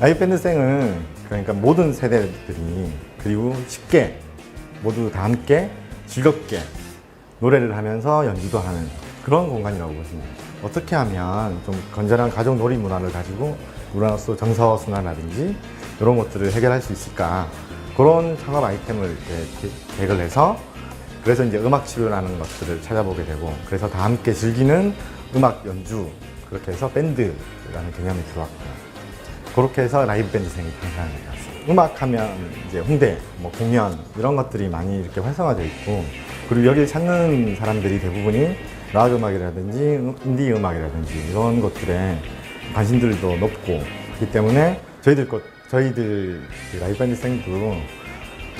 라이브 밴드생은 그러니까 모든 세대들이 그리고 쉽게 모두 다 함께 즐겁게 노래를 하면서 연주도 하는 그런 공간이라고 보시면. 어떻게 하면 좀 건전한 가족 놀이 문화를 가지고 문화로서 정서 순환이라든지 이런 것들을 해결할 수 있을까 그런 창업 아이템을 계획을 해서 그래서 이제 음악 치료라는 것들을 찾아보게 되고 그래서 다 함께 즐기는 음악 연주 그렇게 해서 밴드라는 개념이 들어왔고 그렇게 해서 라이브 밴드 생이 탄생한 것 같습니다. 음악 하면 이제 홍대, 뭐 공연 이런 것들이 많이 이렇게 활성화되어 있고 그리고 여기를 찾는 사람들이 대부분이 락 음악이라든지 음- 인디 음악이라든지 이런 것들에 관심들도 높고 그렇기 때문에 저희들 것 저희들 그 라이브 밴드 생도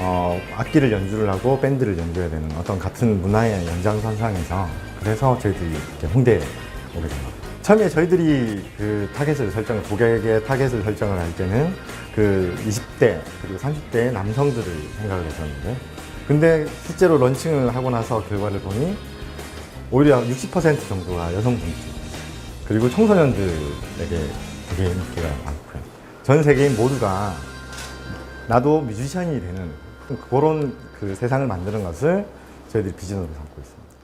어, 악기를 연주를 하고 밴드를 연주해야 되는 어떤 같은 문화의 연장선상에서 그래서 저희들이 이렇게 홍대에 오게 된 겁니다. 처음에 저희들이 그 타겟을 설정, 고객의 타겟을 설정을 할 때는 그 20대 그리고 30대 남성들을 생각을 했었는데 근데 실제로 런칭을 하고 나서 결과를 보니 오히려 60% 정도가 여성분들 그리고 청소년들에게 되게 인기가 많고요. 전 세계인 모두가 나도 뮤지션이 되는 그런 그 세상을 만드는 것을 저희들이 비전으로 삼고 있습니다.